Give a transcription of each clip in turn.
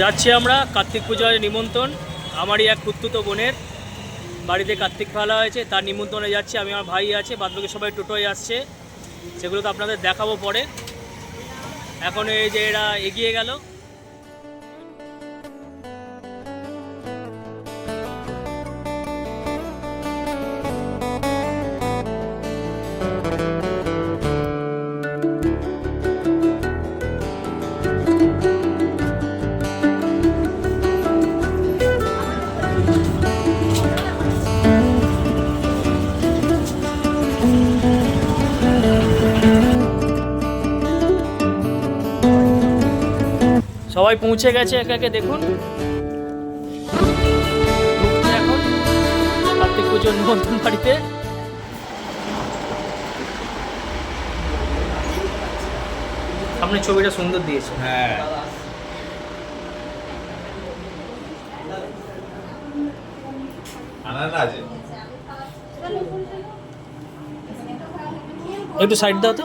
যাচ্ছি আমরা কার্তিক পূজার নিমন্ত্রণ। আমারই এক কুত্তুত বোনের বাড়িতে কার্তিক ফেলা হয়েছে, তার নিমন্ত্রণে যাচ্ছি। আমি আমার ভাই আছে, বাদবাকি সবাই টোটোয় আসছে। সেগুলো তো আপনাদের দেখাবো পরে। এখন এই যে এরা এগিয়ে গেল। সবাই পৌঁছে গেছে একে একে দেখুন। এখন কার্তিক পুজোর নিমন্ত্রণ বাড়িতে। সামনে ছবিটা সুন্দর দিয়েছে। হ্যাঁ। একটু সাইড দাও তো।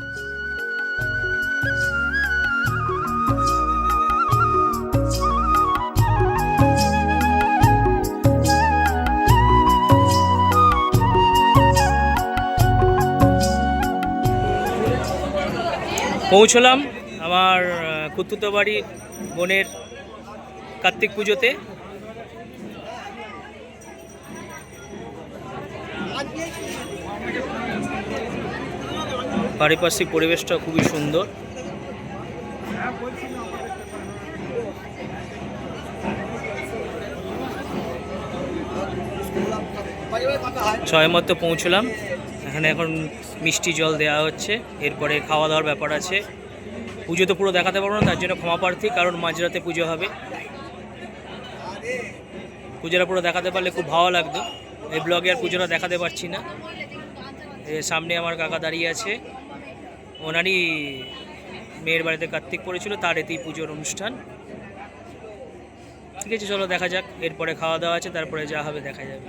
পৌঁছলাম আমার কুতুতো বাড়ি বোনের কার্তিক পুজোতে। পারিপার্শ্বিক পরিবেশটা খুবই সুন্দর। ছয় মতো পৌঁছলাম। এখানে এখন মিষ্টি জল দেওয়া হচ্ছে, এরপরে খাওয়া দাওয়ার ব্যাপার আছে। পুজো তো পুরো দেখাতে পারব না, তার জন্য ক্ষমা প্রার্থী, কারণ মাঝরাতে পুজো হবে। পুজোটা পুরো দেখাতে পারলে খুব ভালো লাগতো। এই ব্লগে আর পুজোটা দেখাতে পারছি না। সামনে আমার কাকা দাঁড়িয়ে আছে। ওনারই মেয়ের বাড়িতে কার্তিক পড়েছিল, তার এতেই পুজোর অনুষ্ঠান। ঠিক আছে, চলো দেখা যাক, এরপরে খাওয়া দাওয়া আছে, তারপরে যা হবে দেখা যাবে।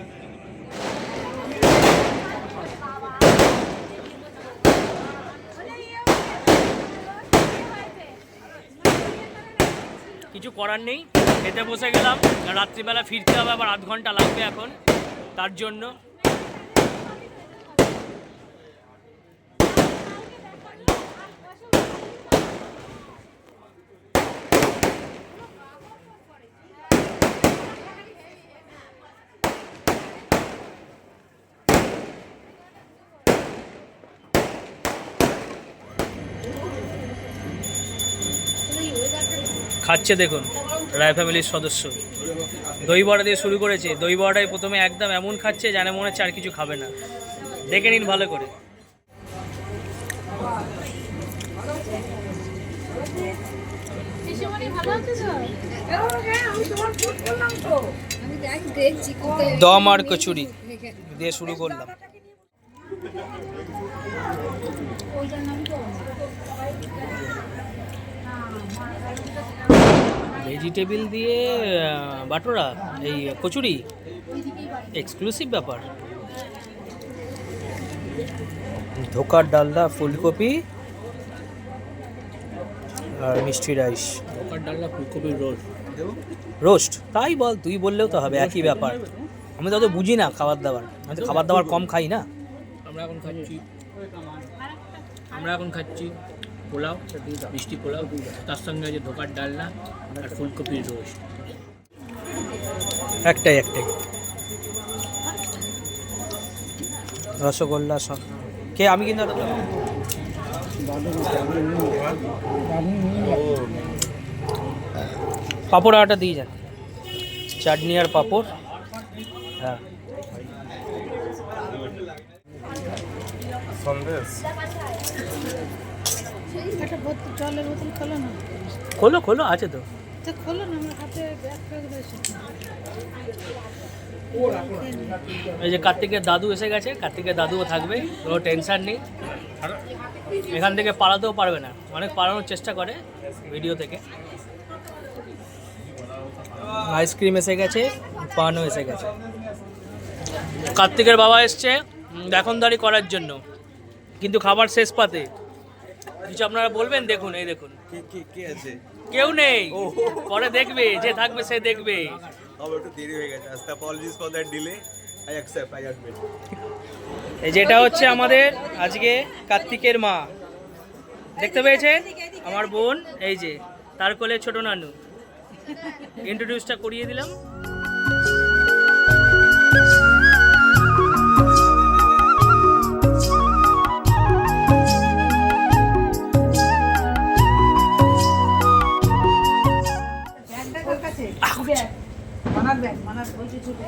কিছু করার নেই। খেতে বসে গেলাম, রাত্রিবেলা ফিরতে হবে, আবার আধ ঘণ্টা লাগবে এখন, তার জন্য। খাচ্ছে দেখুন রায় ফ্যামিলির সদস্য। দই বড়া দিয়ে শুরু করেছে দই বড়াটাই প্রথমে একদম এমন খাচ্ছে জানে মনে হচ্ছে আর কিছু খাবে না। দেখে নিন ভালো করে। দম আর কচুরি দিয়ে শুরু করলাম। ভেজিটেবিল দিয়ে বাটোরা এই কচুরি। এক্সক্লুসিভ ব্যাপার। ধোকার ডালদা ফুলকপি আর মিষ্টি রাইস। ধোকার ডালনা ফুলকপির রোস্ট। রোস্ট? তাই বল তুই বললেও তো হবে একই ব্যাপার। আমি তো অত বুঝি না খাবার দাবার। আমি তো খাবার দাবার কম খাই না। আমরা এখন খাচ্ছি। আমরা এখন খাচ্ছি। পোলাও মিষ্টি পোলাও তার সঙ্গে আছে ধোকার ডালনা আর ফুলকপির রোল একটাই একটাই। রসগোল্লা সব। কে আমি কিন্তু পাঁপড় আটা দিয়ে যান। চাটনি আর পাঁপড়। হ্যাঁ। একটা বোতল জলের বোতল খোলো না। খোলো খোলো আছে তো। তো খোলো না আমার হাতে ব্যাগ ফ্যাগ রয়েছে এই যে কার্তিকের দাদু এসে গেছে কার্তিকের দাদুও থাকবে কোনো টেনশন নেই। এখান থেকে পালাতেও পারবে না অনেক পালানোর চেষ্টা করে ভিডিও থেকে। আইসক্রিম এসে গেছে পানও এসে গেছে। কার্তিকের বাবা এসছে দেখনদারি করার জন্য। কিন্তু খাবার শেষ পাতে। কিছু আপনারা বলবেন? দেখুন এই দেখুন। কে কে কে আছে? কেউ নেই। পরে দেখবে যে থাকবে সে দেখবে। আমার একটু দেরি হয়ে গেছে। আস্তে apologies for that delay I accept I admit এই যেটা হচ্ছে আমাদের আজকে কার্তিকের মা। দেখতে পেয়েছেন? আমার বোন এই যে তার কোলে ছোট নানু। ইন্ট্রোডিউসটা করিয়ে দিলাম।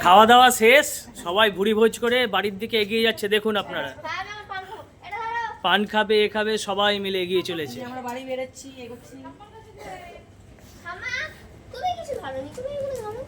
খাওয়া দাওয়া শেষ সবাই ভুড়ি ভোজ করে বাড়ির দিকে এগিয়ে যাচ্ছে দেখুন আপনারা। পান খাবে এ খাবে সবাই মিলে এগিয়ে চলেছে। আমরা বাড়ি বেরোচ্ছি এগোচ্ছি। তুমি কিছু ভালো তুমি এগুলো ভালো।